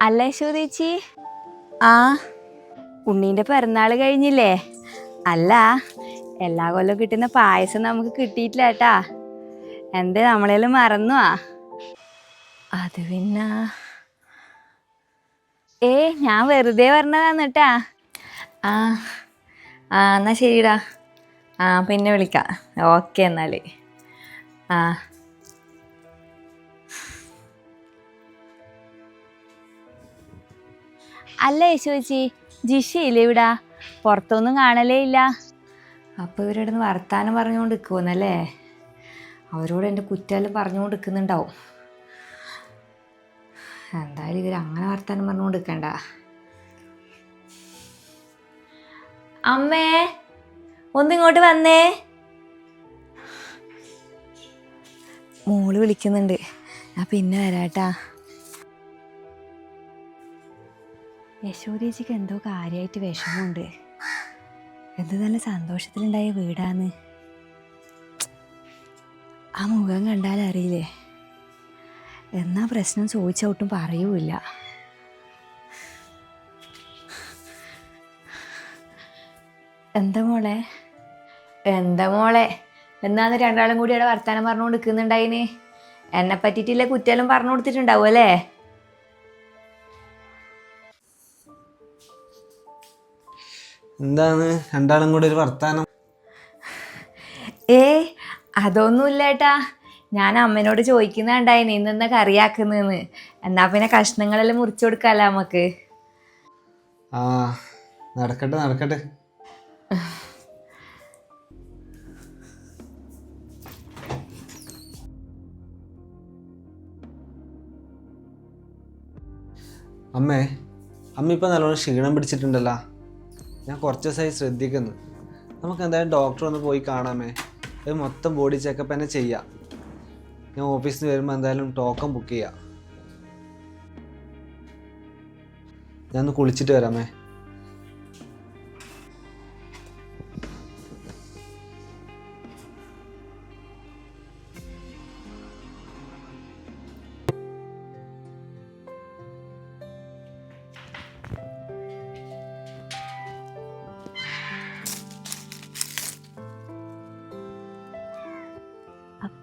അല്ല യശോദേച്ചി ആ ഉണ്ണീന്റെ പിറന്നാൾ കഴിഞ്ഞില്ലേ? അല്ല എല്ലാ കൊല്ലം കിട്ടുന്ന പായസം നമുക്ക് കിട്ടിയിട്ടില്ല കേട്ടാ എന്തേ നമ്മളെല്ലാം ആ അത് പിന്നെ. ഏ ഞാൻ വെറുതെ പറഞ്ഞതാണ് കേട്ടാ ആ ആ എന്നാ ശരിടാ. ആ പിന്നെ വിളിക്കാം. ഓക്കെ എന്നാൽ ആ. അല്ല യശോച്ചി ജിഷയില്ലേ ഇവിടെ? പുറത്തൊന്നും കാണലേ ഇല്ല. അപ്പോൾ ഇവരുടെ വർത്താനം പറഞ്ഞുകൊണ്ട് നിൽക്കുമെന്നല്ലേ അവരോട് എന്റെ കുറ്റാലും പറഞ്ഞുകൊണ്ട് നിൽക്കുന്നുണ്ടാവും എന്തായാലും ഇവർ അങ്ങനെ വർത്താനം പറഞ്ഞുകൊണ്ട് നിൽക്കണ്ട അമ്മേ ഒന്നിങ്ങോട്ട് വന്നേ. മോൾ വിളിക്കുന്നുണ്ട്. ഞാൻ പിന്നെ വരാട്ടാ. യശോദേച്ചിക്ക് എന്തോ കാര്യമായിട്ട് വിഷമമുണ്ട്. എന്ത് നല്ല സന്തോഷത്തിലുണ്ടായ വീടാന്ന്. ആ മുഖം കണ്ടാൽ അറിയില്ലേ? എന്നാ പ്രശ്നം ചോദിച്ച ഒട്ടും പറയൂല എന്താ മോളെ? എന്താ മോളെ? എന്നാന്ന് രണ്ടാളും കൂടി അവിടെ വർത്താനം പറഞ്ഞു നിൽക്കുന്നുണ്ടായിന് എന്നെ പറ്റിയിട്ടില്ല കുറ്റാലും പറഞ്ഞു കൊടുത്തിട്ടുണ്ടാവും അല്ലേ? എന്താണ്? രണ്ടാളും കൂടെ ഒരു വർത്താനം. ഏ അതൊന്നുമില്ല ഏട്ടാ ഞാൻ അമ്മനോട് ചോദിക്കുന്നുണ്ടായി നിന്നെന്ന കറിയാക്കുന്നെന്ന്. എന്നാ പിന്നെ കഷ്ണങ്ങളെല്ലാം മുറിച്ചു കൊടുക്കാമല്ലോ നമുക്ക് ആ നടക്കട്ടെ നടക്കട്ടെ. അമ്മേ അമ്മ ഇപ്പം നല്ലോണം ക്ഷീണം പിടിച്ചിട്ടുണ്ടല്ലോ. ഞാൻ കുറച്ച് ദിവസമായി ശ്രദ്ധിക്കുന്നു. നമുക്ക് എന്തായാലും ഡോക്ടർ ഒന്ന് പോയി കാണാമേ. അത് മൊത്തം ബോഡി ചെക്കപ്പ് തന്നെ ചെയ്യാം. ഞാൻ ഓഫീസിൽ നിന്ന് വരുമ്പോൾ എന്തായാലും ടോക്കൺ ബുക്ക് ചെയ്യാം. ഞാൻ ഒന്ന് കുളിച്ചിട്ട് വരാമേ.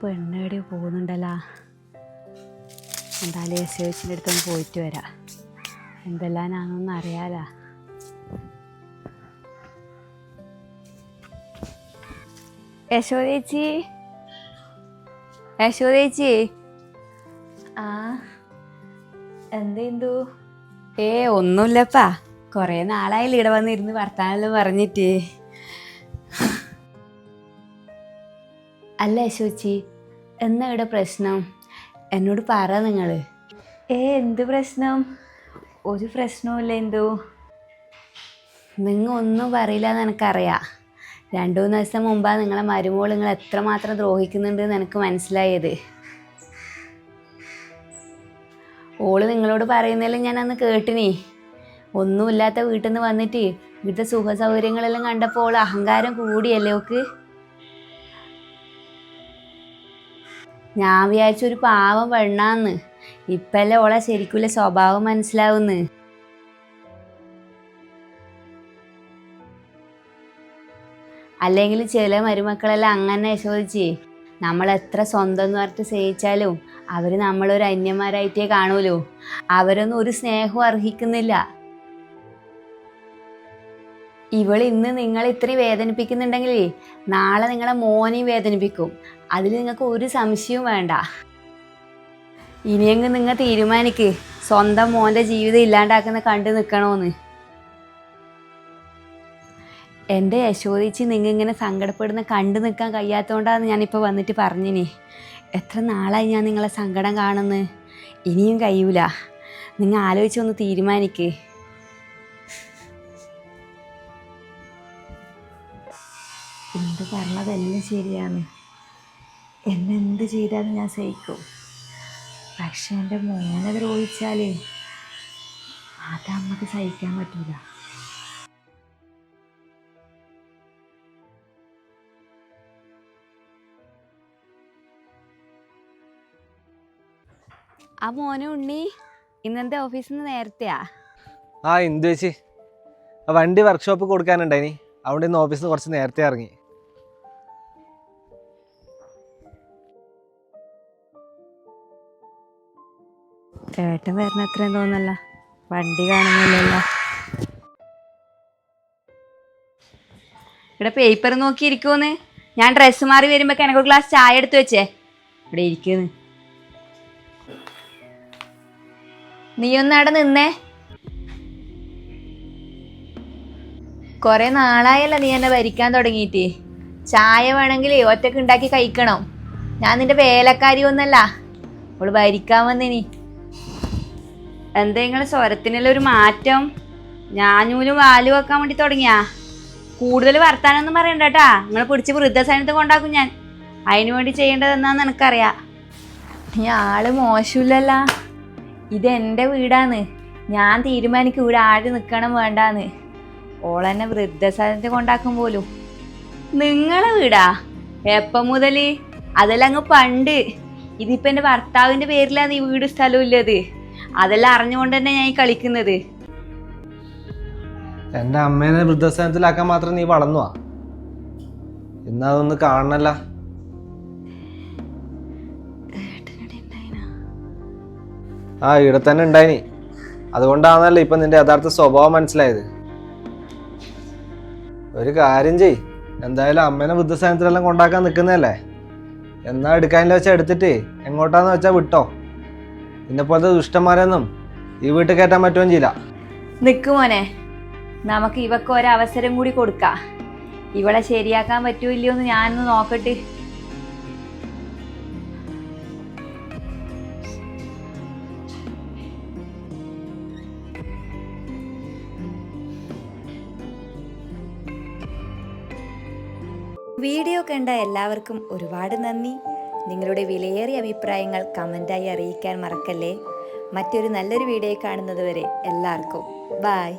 അപ്പോൾ എണ്ണയുടെ പോകുന്നുണ്ടല്ലോ? എന്തായാലും എസ് എച്ചിന്റെ അടുത്തൊന്ന് പോയിട്ട് വരാം. എന്തെല്ലാനാണെന്നൊന്നും അറിയാലാ. യശോദേച്ചി യശോദേച്ചി ആ എന്തെന്തു ഏ ഒന്നുമില്ലപ്പാ. കുറേ നാളായില്ല ഇവിടെ വന്നിരുന്ന് വർത്താനെല്ലാം പറഞ്ഞിട്ട്. അല്ല യശോച്ചി എന്നാ ഇവിടെ പ്രശ്നം? എന്നോട് പറ നിങ്ങൾ ഏ എന്ത് പ്രശ്നം? ഒരു പ്രശ്നവുമില്ല എന്തോ? നിങ്ങൾ ഒന്നും പറയില്ല എന്ന് എനിക്കറിയാം. രണ്ടു മൂന്ന് ദിവസം മുമ്പാണ് നിങ്ങളെ മരുമോൾ നിങ്ങൾ എത്രമാത്രം ദ്രോഹിക്കുന്നുണ്ട് എന്ന് എനിക്ക് മനസ്സിലായത്. ഓൾ നിങ്ങളോട് പറയുന്നതിലും ഞാൻ അന്ന് കേട്ടിനി. ഒന്നുമില്ലാത്ത വീട്ടിൽ നിന്ന് വന്നിട്ട് ഇവിടുത്തെ സുഖ സൗകര്യങ്ങളെല്ലാം കണ്ടപ്പോൾ അഹങ്കാരം കൂടിയല്ലേ ഓക്ക്? ഞാൻ വിചാരിച്ച ഒരു പാവം പെണ്ണാന്ന്. ഇപ്പല്ലേ ഓളെ ശരിക്കുള്ള സ്വഭാവം മനസ്സിലാവുന്ന്. അല്ലെങ്കിൽ ചില മരുമക്കളെല്ലാം അങ്ങനെ യശോദിച്ച് നമ്മൾ എത്ര സ്വന്തം എന്ന് പറഞ്ഞിട്ട് സ്നേഹിച്ചാലും അവർ നമ്മളൊരു അന്യന്മാരായിട്ടേ കാണൂലോ? അവരൊന്നും ഒരു സ്നേഹവും അർഹിക്കുന്നില്ല. ഇവൾ ഇന്ന് നിങ്ങൾ ഇത്രയും വേദനിപ്പിക്കുന്നുണ്ടെങ്കിൽ നാളെ നിങ്ങളെ മോനെയും വേദനിപ്പിക്കും. അതിൽ നിങ്ങൾക്ക് ഒരു സംശയവും വേണ്ട. ഇനിയെങ്കിലും നിങ്ങൾ തീരുമാനിക്ക്. സ്വന്തം മോന്റെ ജീവിതം ഇല്ലാണ്ടാക്കുന്ന കണ്ടു നിൽക്കണോന്ന് എന്റെ യശോദിച്ച് നിങ്ങൾ ഇങ്ങനെ സങ്കടപ്പെടുന്ന കണ്ടു നിൽക്കാൻ കഴിയാത്തതുകൊണ്ടാണ് ഞാനിപ്പോൾ വന്നിട്ട് പറഞ്ഞിനി. എത്ര നാളായി ഞാൻ നിങ്ങളെ സങ്കടം കാണുന്നു. ഇനിയും കഴിയൂല. നിങ്ങൾ ആലോചിച്ചൊന്ന് തീരുമാനിക്ക്. എന്ത് പറഞ്ഞതെല്ലാം ശരിയാണ്. എന്നെ എന്ത് ചെയ്താലും ഞാൻ സഹിക്കും. പക്ഷെ എന്റെ മോനെ ദ്രോഹിച്ചാൽ അത് നമുക്ക് സഹിക്കാൻ പറ്റൂല. ആ മോനെ ഉണ്ണി ഇന്നത്തെ ഓഫീസിൽ നിന്ന് നേരത്തെയാ? ആ എന്ത് ചേച്ചി? ആ വണ്ടി വർക്ക്ഷോപ്പ് കൊടുക്കാനുണ്ടായിനി. അവിടെ ഇന്ന് ഓഫീസിൽ നിന്ന് കുറച്ച് നേരത്തെ ഇറങ്ങി. ഏട്ടൻ വരുന്ന അത്രയും തോന്നല്ല. വണ്ടി കാണുന്നില്ലല്ലോ. ഇവിടെ പേപ്പർ നോക്കി ഇരിക്കുമെന്ന് ഞാൻ ഡ്രസ്സ് മാറി വരുമ്പോ എനിക്ക് ഒരു ഗ്ലാസ് ചായ എടുത്തു വെച്ചേ. ഇവിടെ ഇരിക്കുന്നു. നീ ഒന്ന് അവിടെ നിന്നേ. കൊറേ നാളായല്ല നീ എന്നെ ഭരിക്കാൻ തുടങ്ങിയിട്ട്. ചായ വേണമെങ്കിൽ ഒറ്റയ്ക്ക് ഉണ്ടാക്കി കഴിക്കണം. ഞാൻ നിന്റെ വേലക്കാരി ഒന്നല്ല അവൾ ഭരിക്കാൻ വന്നിനി. എന്താ നിങ്ങളെ സ്വരത്തിനുള്ള ഒരു മാറ്റം? ഞാനൂലും വാൽ വെക്കാൻ വേണ്ടി തുടങ്ങിയാ? കൂടുതൽ വർത്താനൊന്നും പറയണ്ട കേട്ടാ. നിങ്ങളെ പിടിച്ച് വൃദ്ധസേനത്ത് കൊണ്ടാക്കും ഞാൻ. അതിനു വേണ്ടി ചെയ്യേണ്ടത് എന്നാന്ന് എനിക്കറിയാം ഈ ആൾ മോശമില്ലല്ല. ഇത് വീടാന്ന് വീടാണ്. ഞാൻ തീരുമാനിക്കും ഇവിടെ ആര് നിൽക്കണം വേണ്ടാന്ന്. ഓളെന്നെ വൃദ്ധസേനത്ത് കൊണ്ടാക്കും പോലും. നിങ്ങളെ വീടാ? എപ്പം മുതൽ അതെല്ലാം അങ്ങ് പണ്ട്. ഇതിപ്പോ എന്റെ ഭർത്താവിന്റെ പേരിലാണ് ഈ വീട് സ്ഥലം ഇല്ലത് അതെല്ലാം അറിഞ്ഞുകൊണ്ട് തന്നെ ഞാൻ ഈ കളിക്കുന്നത്. എന്റെ അമ്മേനെ വൃദ്ധസ്ഥാനത്തിലാക്കാൻ മാത്രം നീ വളർന്നുവാ ഇന്ന് അതൊന്ന് കാണണല്ല. ആ ഇവിടെ തന്നെ ഉണ്ടായിനി. അതുകൊണ്ടാണല്ലോ ഇപ്പൊ നിന്റെ യഥാർത്ഥ സ്വഭാവം മനസ്സിലായത്. ഒരു കാര്യം ചെയ് എന്തായാലും അമ്മേനെ വൃദ്ധസ്ഥാനത്തിലെല്ലാം കൊണ്ടാക്കാൻ നിൽക്കുന്നതല്ലേ എന്നാ എടുക്കാനില്ല വെച്ചാൽ എടുത്തിട്ട് എങ്ങോട്ടാന്ന് വെച്ചാൽ വിട്ടോ. നിന്നെ പോലത്തെ ദുഷ്ടന്മാരെയൊന്നും ഈ വീട്ടിൽ കയറ്റാൻ പറ്റുകയും ചെയ്യില്ല. നിക്ക് മോനെ. നമുക്ക് ഇവക്ക് ഒരവസരം കൂടി കൊടുക്കാം. ഇവളെ ശരിയാക്കാൻ എന്ന് ഞാനൊന്ന് നോക്കട്ടെ. വീഡിയോ കണ്ട എല്ലാവർക്കും ഒരുപാട് നന്ദി. നിങ്ങളുടെ വിലയേറിയ അഭിപ്രായങ്ങൾ കമന്റായി അറിയിക്കാൻ മറക്കല്ലേ? മറ്റൊരു നല്ലൊരു വീഡിയോ കാണുന്നത് വരെ എല്ലാവർക്കും. ബായ്